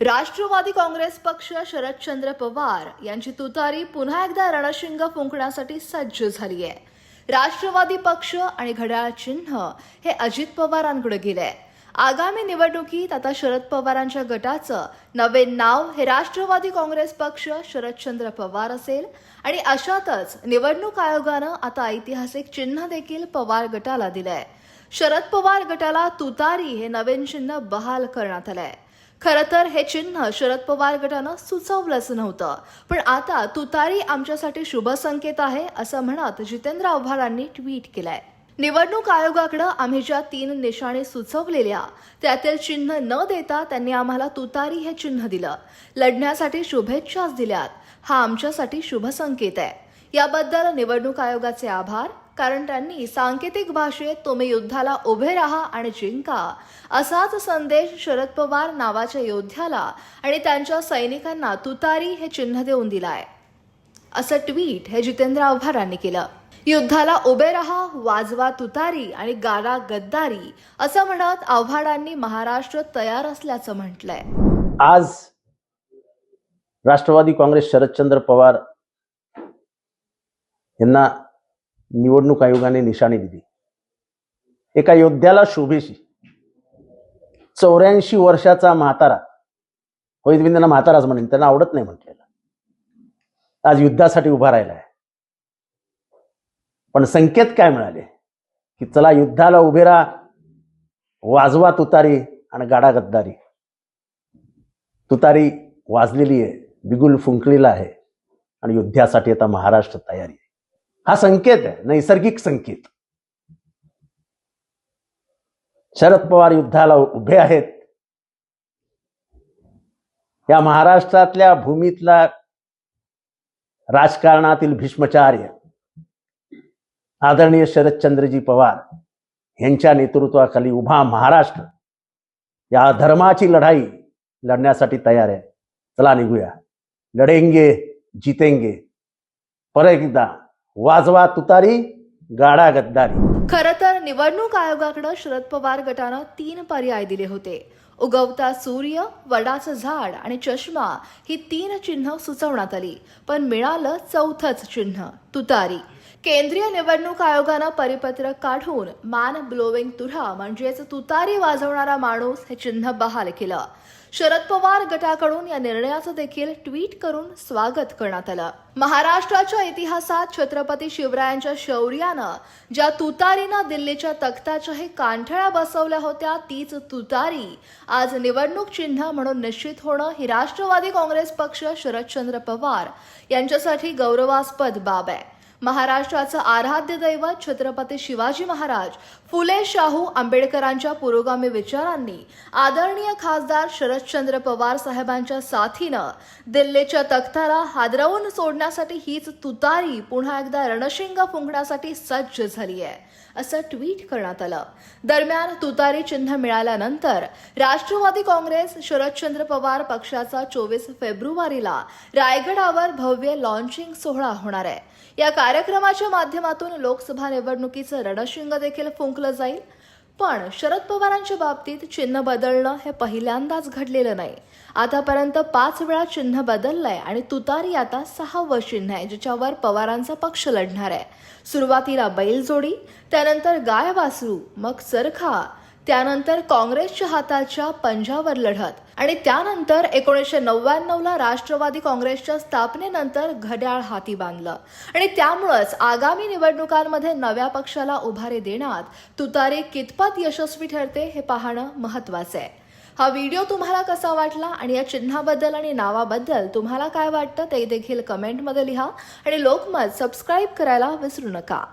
राष्ट्रवादी काँग्रेस पक्ष शरदचंद्र पवार यांची तुतारी पुन्हा एकदा रणशिंग फुंकण्यासाठी सज्ज झाली आहे राष्ट्रवादी पक्ष आणि घड्याळ चिन्ह हे अजित पवारांकडे गेलंय. आगामी निवडणुकीत आता शरद पवारांच्या गटाचं नवे नाव हे राष्ट्रवादी काँग्रेस पक्ष शरदचंद्र पवार असेल आणि अशातच निवडणूक आयोगानं आता ऐतिहासिक चिन्ह देखील पवार गटाला दिलंय. शरद पवार गटाला तुतारी हे नवीन चिन्ह बहाल करण्यात आलंय. खरं तर हे चिन्ह शरद पवार गटानं सुचवलंच नव्हतं. पण आता तुतारी आमच्यासाठी शुभ संकेत आहे असं म्हणत जितेंद्र आव्हाडांनी ट्विट केलंय. निवडणूक आयोगाकडे आम्ही ज्या तीन निशाणे सुचवलेल्या त्यातील चिन्ह न देता त्यांनी आम्हाला तुतारी हे चिन्ह दिलं. लढण्यासाठी शुभेच्छाच दिल्यात. हा आमच्यासाठी शुभ संकेत आहे. याबद्दल निवडणूक आयोगाचे आभार. कारण त्यांनी सांकेतिक भाषेत तुम्ही युद्धाला उभे राहा आणि जिंका. असाच संदेश शरद पवार नावाच्या योद्ध्याला आणि त्यांच्या सैनिकांना तुतारी हे चिन्ह देऊन दिलाय. असं ट्विट हे जितेंद्र आव्हाडांनी केलं. युद्धाला उभे राहा वाजवा तुतारी आणि गाला गद्दारी असं म्हणत आव्हाडांनी महाराष्ट्र तयार असल्याचं म्हटलंय. आज राष्ट्रवादी काँग्रेस शरदचंद्र पवार यांना निवडणूक आयोगाने निशाणी दिली. एका योद्ध्याला शोभेशी चौऱ्याऐंशी वर्षाचा म्हातारा होईल मी त्यांना म्हाताराच म्हणेन त्यांना आवडत नाही म्हटलेला. आज युद्धासाठी उभा राहिला आहे पण संकेत काय मिळाले? की चला युद्धाला उभे राहा वाजवा तुतारी आणि गाडा गद्दारी. तुतारी वाजलेली आहे बिगुल फुंकलेला आहे आणि युद्धासाठी आता महाराष्ट्र तयारी आहे. हा संकेत आहे नैसर्गिक संकेत. शरद पवार युद्धाला उभे आहेत. या महाराष्ट्रातल्या भूमीतला राजकारणातील भीष्मचार्य आदरणीय शरदचंद्रजी पवार यांच्या नेतृत्वाखाली उभा महाराष्ट्र या धर्माची लढाई लढण्यासाठी तयार आहे. चला निघूया. लढेंगे जितेंगे. परत एकदा वाजवा तुतारी गाडा गद्दारी. खरं तर निवडणूक आयोगाकडे शरद पवार गटानं तीन पर्याय दिले होते. उगवता सूर्य वडाचं झाड आणि चष्मा ही तीन चिन्ह सुचवण्यात आली. पण मिळालं चौथंच चिन्ह तुतारी. केंद्रीय निवडणूक आयोगानं परिपत्रक काढून मान ब्लोविंग तुरा म्हणजेच तुतारी वाजवणारा माणूस हे चिन्ह बहाल केलं. शरद पवार गटाकडून या निर्णयाचं देखील ट्विट करून स्वागत करण्यात आलं. महाराष्ट्राच्या इतिहासात छत्रपती शिवरायांच्या शौर्यानं ज्या तुतारीनं दिल्लीच्या तख्ताच्याही कांठळ्या बसवल्या होत्या तीच तुतारी आज निवडणूक चिन्ह म्हणून निश्चित होणं ही राष्ट्रवादी काँग्रेस पक्ष शरदचंद्र पवार यांच्यासाठी गौरवास्पद बाब आहे. महाराष्ट्राचं आराध्य दैवत छत्रपती शिवाजी महाराज फुले शाहू आंबेडकरांच्या पुरोगामी विचारांनी आदरणीय खासदार शरदचंद्र पवार साहेबांच्या साथीनं दिल्लीच्या तख्ताला हादरवून सोडण्यासाठी हीच तुतारी पुन्हा एकदा रणशिंग फुंकण्यासाठी सज्ज झाली आहे असं ट्विट करण्यात आलं. दरम्यान तुतारी चिन्ह मिळाल्यानंतर राष्ट्रवादी काँग्रेस शरदचंद्र पवार पक्षाचा चोवीस फेब्रुवारीला रायगडावर भव्य लॉन्चिंग सोहळा होणार आहे. या कार्यक्रमाच्या माध्यमातून लोकसभा निवडणुकीचं रणशिंग देखील फुंकलं जाईल. पण शरद पवारांच्या बाबतीत चिन्ह बदलणं हे पहिल्यांदाच घडलेलं नाही. आतापर्यंत पाच वेळा चिन्ह बदललंय आणि तुतारी आता सहावं चिन्ह आहे ज्याच्यावर पवारांचा पक्ष लढणार आहे. सुरुवातीला बैलजोडी त्यानंतर गाय वासरू मग चरखा त्यानंतर काँग्रेसच्या हाताच्या पंजावर लढत आणि त्यानंतर एकोणीसशे नव्याण्णवला राष्ट्रवादी काँग्रेसच्या स्थापनेनंतर घड्याळ हाती बांधलं. आणि त्यामुळंच आगामी निवडणुकांमध्ये नव्या पक्षाला उभारी देण्यात तुतारी कितपत यशस्वी ठरते हे पाहणं महत्वाचं आहे. हा व्हिडिओ तुम्हाला कसा वाटला आणि या चिन्हाबद्दल आणि नावाबद्दल तुम्हाला काय वाटतं ते देखील कमेंटमध्ये लिहा आणि लोकमत सबस्क्राईब करायला विसरू नका.